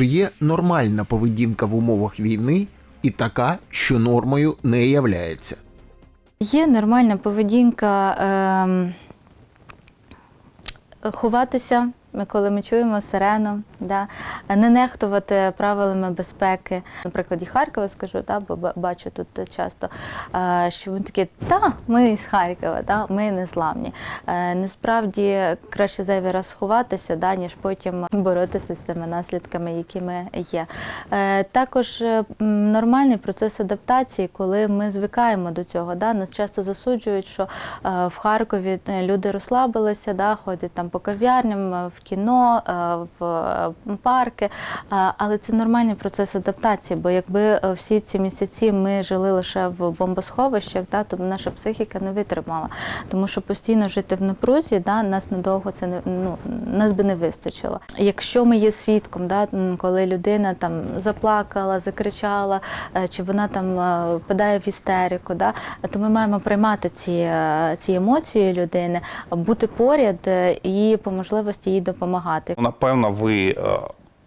Чи є нормальна поведінка в умовах війни і така, що нормою не являється? Є нормальна поведінка ем, ховатися, коли ми чуємо сирену, да? не нехтувати правилами безпеки. На прикладі Харкова скажу, да? бо бачу тут часто, е, що вони такі, та, ми з Харкова, да? ми не зламні. Е, Насправді краще зайвий раз сховатися, да? ніж потім боротися з тими наслідками, якими є. Е, Також нормальний процес адаптації, коли ми звикаємо до цього. Да? Нас часто засуджують, що в Харкові люди розслабилися, да? ходять там по кав'ярням, в кіно, в парки. Але це нормальний процес адаптації, бо якби е, всі ці місяці ми жили лише в бомбосховищах, да, то наша психіка не витримала. Тому що постійно жити в напрузі, да, нас надовго це не ну нас би не вистачило. Якщо ми є свідком, да, коли людина там заплакала, закричала, е, чи вона там е, впадає в істерику, да, то ми маємо приймати ці, ці емоції людини, бути поряд і по можливості їй допомагати. Напевно, ви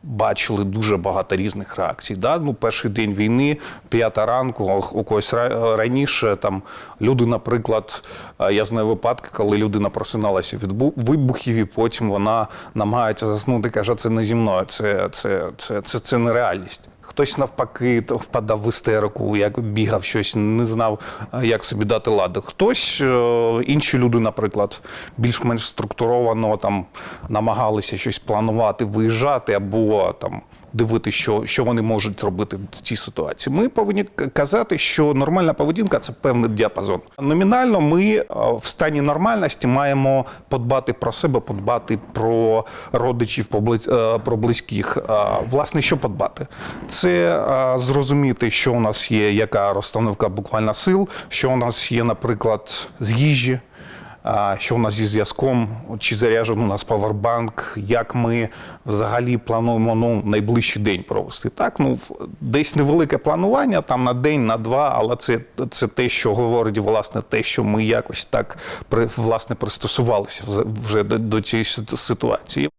бачили дуже багато різних реакцій. Да? Ну, перший день війни, п'ята ранку, у когось раніше там люди, наприклад, е, я знаю випадки, коли людина просиналася від вибухів, і потім вона намагається заснути, каже, це не зі мною, це, це, це, це, це нереальність. Хтось навпаки впадав в істерику, як бігав щось, не знав, е, як собі дати ладу. Хтось, е, інші люди, наприклад, більш-менш структуровано там намагалися щось планувати, виїжджати або там дивитися, що, що вони можуть робити в цій ситуації. Ми повинні казати, що нормальна поведінка це певний діапазон. Номінально ми е, в стані нормальності маємо подбати про себе, подбати про родичів, про близьких. Власне, що подбати? Це е, зрозуміти, що у нас є, яка розстановка буквально сил, що у нас є, наприклад, з їжі. Що у нас зі зв'язком, чи заряджений у нас павербанк, як ми взагалі плануємо ну, найближчий день провести. Так, ну десь невелике планування, там на день, на два, але це, це те, що говорить власне те, що ми якось так при- власне пристосувалися вже до, до цієї ситуації.